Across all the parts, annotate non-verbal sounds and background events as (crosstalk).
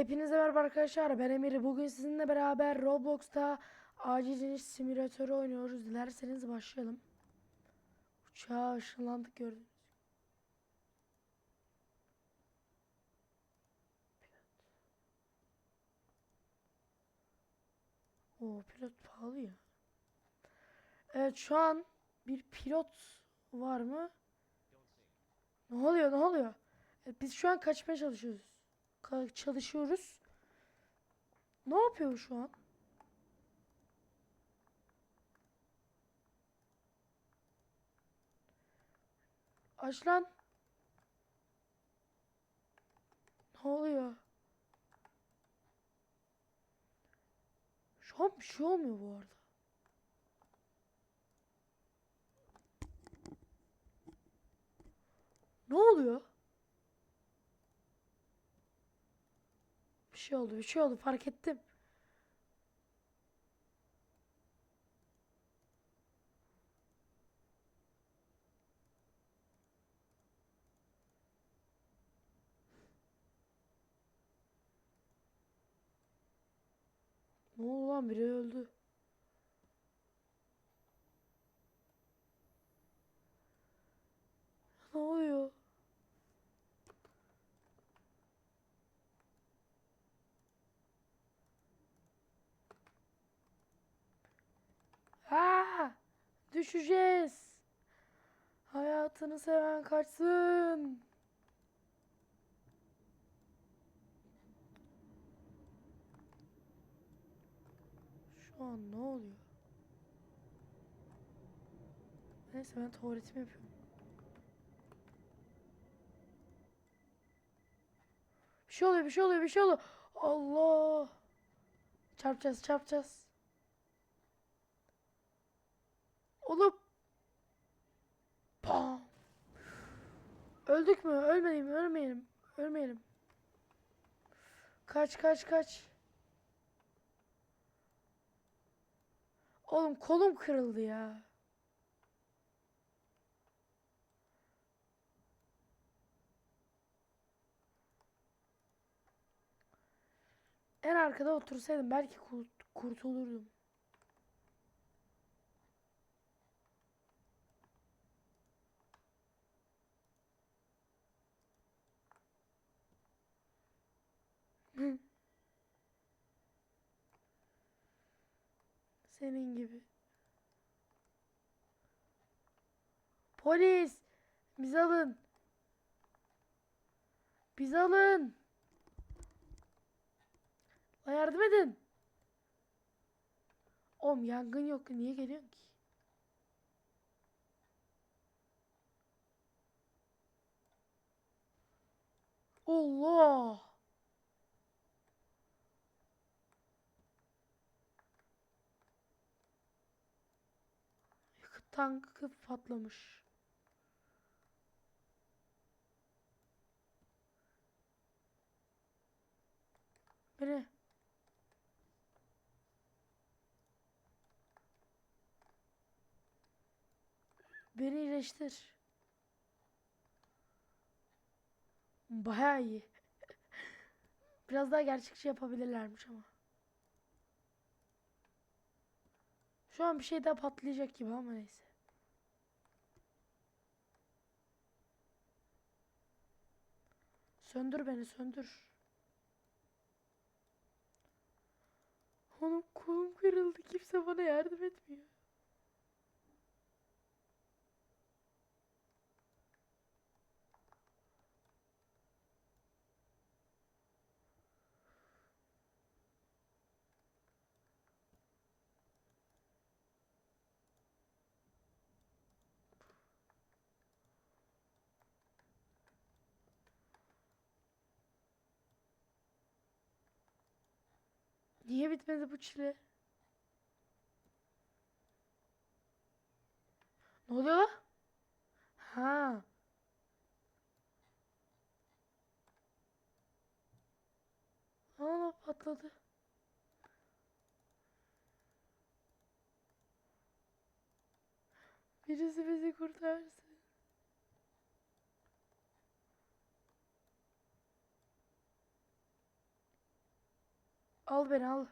Hepinize merhaba arkadaşlar. Ben Emir. Bugün sizinle beraber Roblox'ta acil iniş simülatörü oynuyoruz. Dilerseniz başlayalım. Uçağa ışınlandık gördünüz. O pilot pahalı ya. Evet şu an bir pilot var mı? Ne oluyor ne oluyor? Biz şu an kaçmaya çalışıyoruz. Çalışıyoruz. Ne yapıyor şu an? Aç lan. Ne oluyor? Şu an bir şey olmuyor bu arada. Ne oluyor? Bir şey oldu, bir şey oldu fark ettim. Ne oldu lan biri öldü. Ne oluyor? Aa, düşeceğiz. Hayatını seven kaçsın. Şu an ne oluyor? Neyse ben tuvaletimi yapıyorum. Bir şey oluyor, bir şey oluyor, bir şey oluyor. Allah! Çarpacağız, çarpacağız. Oğlum. Pam. Öldük mü? Ölmeyelim, ölmeyelim. Ölmeyelim. Kaç, kaç, kaç. Oğlum kolum kırıldı ya. En arkada otursaydım belki kurt- kurtulurdum. Senin gibi. Polis! Bizi alın. Bizi alın. La yardım edin. Oğlum yangın yok. Niye geliyorsun ki? Allah! Yakıt tankı patlamış. Beni. Beni iyileştir. Bayağı iyi. (laughs) Biraz daha gerçekçi yapabilirlermiş ama. Şu an bir şey daha patlayacak gibi ama neyse. Söndür beni söndür. Oğlum kolum kırıldı. Kimse bana yardım etmiyor. Niye bitmedi bu çile? Ne oluyor? Ha. Aa patladı. Birisi bizi kurtarsın. Al beni al.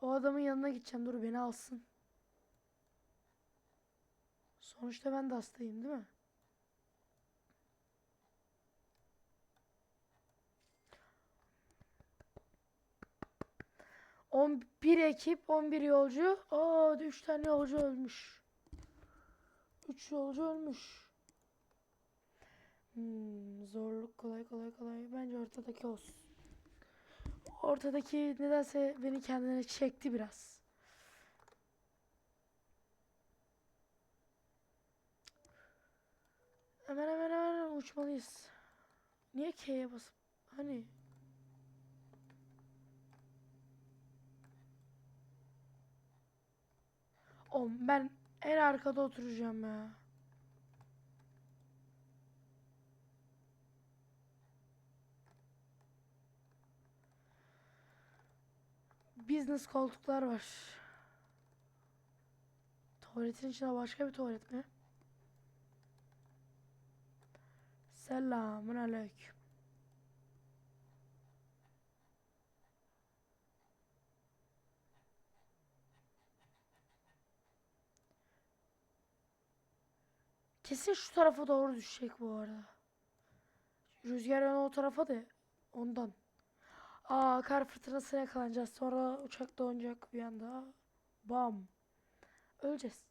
O adamın yanına gideceğim. Dur beni alsın. Sonuçta ben de hastayım değil mi? On bir ekip, 11 yolcu. Aa, 3 tane yolcu ölmüş. 3 yolcu ölmüş. Hmm, zorluk kolay kolay kolay. Bence ortadaki olsun. Ortadaki nedense beni kendine çekti biraz. Hemen hemen hemen uçmalıyız. Niye K'ye basıp hani Oğlum ben en arkada oturacağım ya. Business koltuklar var. Tuvaletin içinde başka bir tuvalet mi? Selamun aleyküm. Kesin şu tarafa doğru düşecek bu arada. Rüzgar yönü o tarafa da ondan. Aa kar fırtınasına yakalanacağız. Sonra uçak donacak bir anda. Bam. Öleceğiz.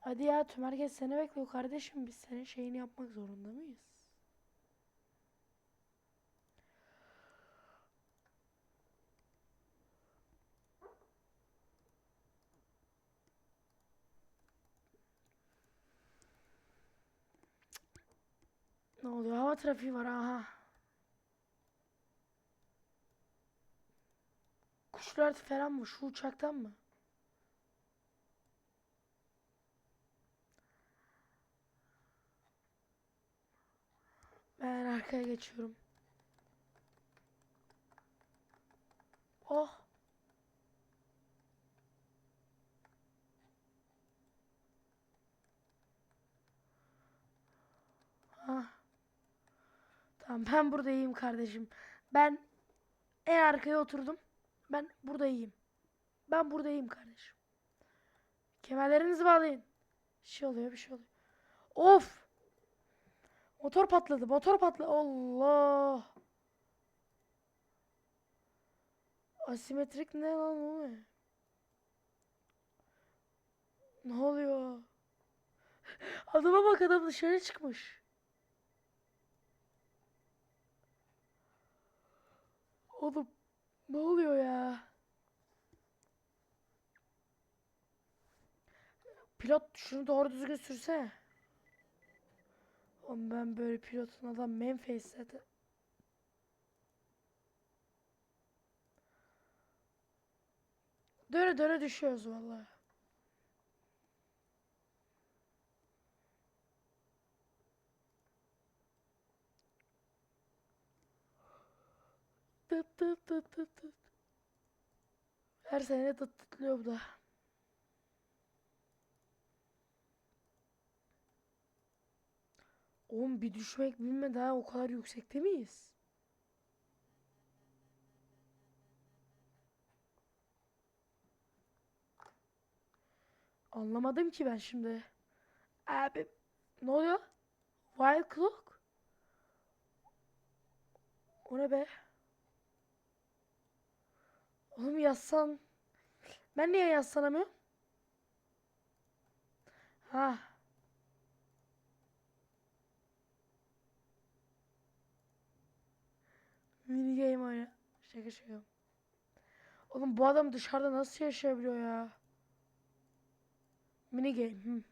Hadi ya tüm herkes seni bekliyor kardeşim. Biz senin şeyini yapmak zorunda mıyız? Ne oluyor? Hava trafiği var aha. Kuşlar falan mı? Şu uçaktan mı? Ben arkaya geçiyorum. Oh. Tamam ben burada iyiyim kardeşim. Ben en arkaya oturdum. Ben burada iyiyim. Ben burada iyiyim kardeşim. Kemerlerinizi bağlayın. Bir şey oluyor bir şey oluyor. Of. Motor patladı. Motor patladı. Allah. Asimetrik ne lan o ne? Ne oluyor? Adama bak adam dışarı çıkmış. Oğlum ne oluyor ya? Pilot şunu doğru düzgün sürse. Oğlum ben böyle pilotun adam Memphis zaten. Döne döne düşüyoruz vallahi. Tıt tıt tıt tıt tıt. Her sene tıt tıtlıyor bu da. Oğlum bir düşmek bilme daha o kadar yüksekte miyiz? Anlamadım ki ben şimdi. Abi ne oluyor? Wild Clock? O ne be? Oğlum yazsan. Ben niye yazsanamıyorum? Ha. Mini game oyna. Şaka şaka. Oğlum bu adam dışarıda nasıl yaşayabiliyor ya? Mini game. Hı.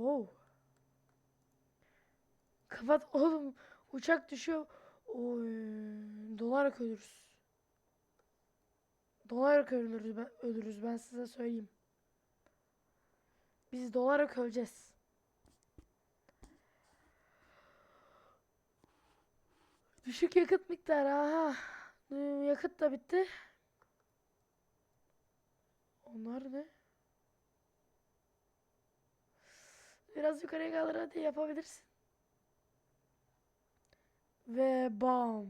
Oh. Kapat oğlum. Uçak düşüyor. Oy. Dolarak ölürüz. Dolarak ölürüz ben, ölürüz ben size söyleyeyim. Biz dolarak öleceğiz. Düşük yakıt miktarı aha. Yakıt da bitti. Onlar ne? Biraz yukarıya kaldır hadi yapabilirsin. Ve bam.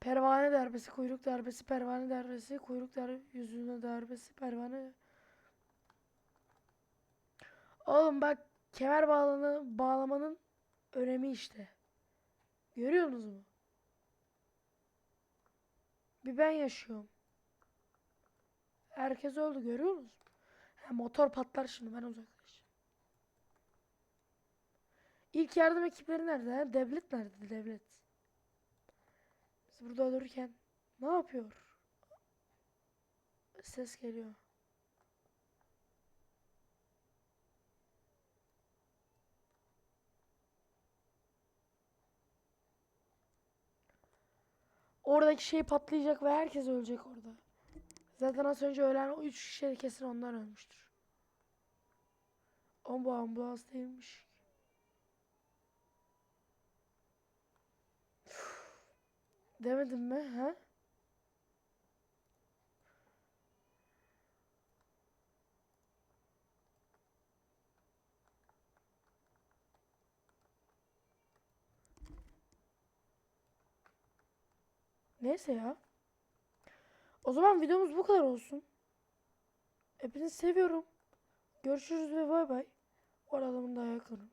Pervane darbesi, kuyruk darbesi, pervane darbesi, kuyruk dar yüzüne darbesi, pervane. Oğlum bak kemer bağlanı bağlamanın önemi işte. Görüyorsunuz mu? Bir ben yaşıyorum. Herkes öldü görüyor musunuz? Ha, motor patlar şimdi ben uzaklaşayım. İlk yardım ekipleri nerede? Devlet nerede? Devlet. Biz burada ölürken ne yapıyor? Ses geliyor. Oradaki şey patlayacak ve herkes ölecek orada. Zaten az önce ölen o 3 kişi kesin ondan ölmüştür. Ama bu ambulans değilmiş. Demedim mi? Ha? Neyse ya. O zaman videomuz bu kadar olsun. Hepinizi seviyorum. Görüşürüz ve bay bay. O adamın da yakınım.